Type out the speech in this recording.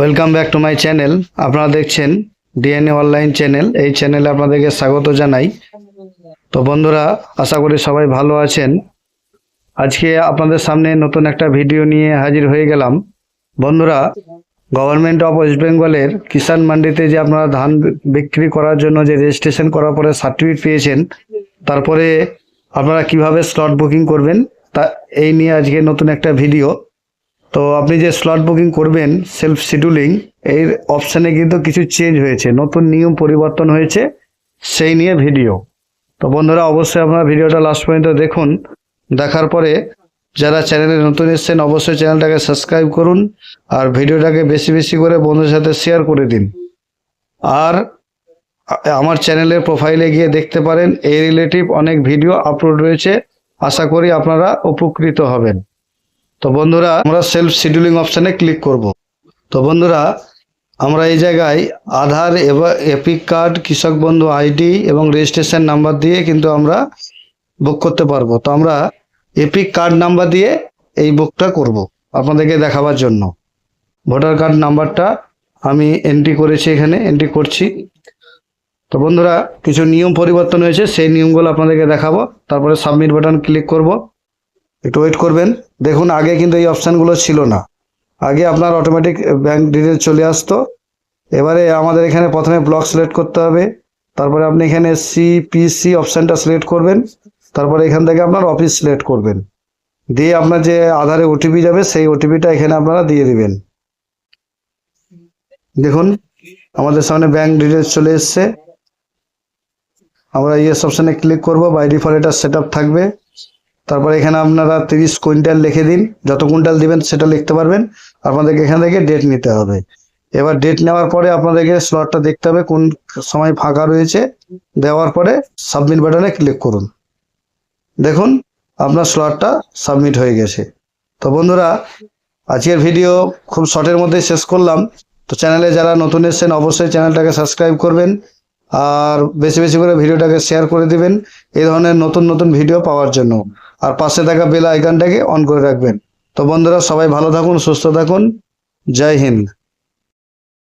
Welcome back to my channel আপনারা দেখছেন DNA online channel এই চ্যানেলে আপনাদেরকে স্বাগত জানাই। তো বন্ধুরা, আশা করি সবাই ভালো আছেন। আজকে আপনাদের সামনে নতুন একটা ভিডিও নিয়ে হাজির হয়ে গেলাম। বন্ধুরা গভর্নমেন্ট অফ ওয়েস্ট বেঙ্গলের কিষাণ মান্ডিতে যে আপনারা ধান বিক্রি করার জন্য যে রেজিস্ট্রেশন করার পরে সার্টিফিকেট পেয়েছেন, তারপরে আপনারা কীভাবে স্লট বুকিং করবেন, তা এই নিয়ে আজকে নতুন একটা ভিডিও। তো আপনি যে স্লট বুকিং করবেন সেলফ শিডিউলিং এই অপশানে কিন্তু কিছু চেঞ্জ হয়েছে। নতুন নিয়ম পরিবর্তন হয়েছে, সেই নিয়ে ভিডিও তো বন্ধুরা, অবশ্যই আপনারা ভিডিওটা লাস্ট পর্যন্ত দেখুন। দেখার পরে যারা চ্যানেলে নতুন এসেছেন, অবশ্যই চ্যানেলটাকে সাবস্ক্রাইব করুন আর ভিডিওটাকে বেশি বেশি করে বন্ধুদের সাথে শেয়ার করে দিন। আর আমার চ্যানেলের প্রোফাইলে গিয়ে দেখতে পারেন এই রিলেটিভ অনেক ভিডিও আপলোড রয়েছে। আশা করি আপনারা উপকৃত হবেন। তো বন্ধুরা, আমরা সেলফ শিডিউলিং অপশানে ক্লিক করব। তো বন্ধুরা, আমরা এই জায়গায় আধার এবং এপিক কার্ড কৃষক বন্ধু আইডি এবং রেজিস্ট্রেশন নাম্বার দিয়ে কিন্তু আমরা বুক করতে পারব। তো আমরা এপিক কার্ড নাম্বার দিয়ে এই বুকটা করব আপনাদেরকে দেখাবার জন্য। ভোটার কার্ড নাম্বারটা আমি এন্ট্রি করেছি এখানে এন্ট্রি করছি। তো বন্ধুরা, কিছু নিয়ম পরিবর্তন হয়েছে, সেই নিয়মগুলো আপনাদেরকে দেখাবো। তারপরে সাবমিট বাটন ক্লিক করব। একটু ওয়েট করবেন। দেখুন, আগে কিন্তু এই অপশানগুলো ছিল না। আগে আপনার অটোমেটিক ব্যাংক ডিটেল চলে আসতো। এবারে আমাদের এখানে প্রথমে ব্লক সিলেক্ট করতে হবে। তারপরে আপনি এখানে সিপিসি অপশানটা সিলেক্ট করবেন। তারপরে এখান থেকে আপনার অফিস সিলেক্ট করবেন। দিয়ে আপনার যে আধারে ওটিপি যাবে, সেই ওটিপিটা এখানে আপনারা দিয়ে দিবেন। দেখুন, আমাদের সামনে ব্যাংক ডিটেলস চলে এসছে। আমরা ইয়েস অপশানে ক্লিক করব। বাই ডিফল্ট এটা সেট থাকবে। তারপরে এখানে আপনারা তিরিশ কুইন্টাল লিখে দিন, যত কুইন্টাল দিবেন সেটা লিখতে পারবেন। আপনাদেরকে এখান থেকে ডেট নিতে হবে। এবার ডেট নেওয়ার পরে আপনাদেরকে স্লটটা দেখতে হবে, কোন সময় ফাঁকা রয়েছে। দেওয়ার পরে সাবমিট বাটনে ক্লিক করুন। দেখুন, আপনার স্লটটা সাবমিট হয়ে গেছে। তো বন্ধুরা, আজকের ভিডিও খুব শর্টের মধ্যে শেষ করলাম। তো চ্যানেলে যারা নতুন এসেছেন, অবশ্যই চ্যানেলটাকে সাবস্ক্রাইব করবেন। আর বেশি বেশি করে ভিডিওটাকে শেয়ার করে দিবেন এই ধরনের নতুন নতুন ভিডিও পাওয়ার জন্য। আর পাশে থাকা বেল আইকনটাকে অন করে রাখবেন। তো বন্ধুরা সবাই ভালো থাকুন, সুস্থ থাকুন। জয় হিন্দ।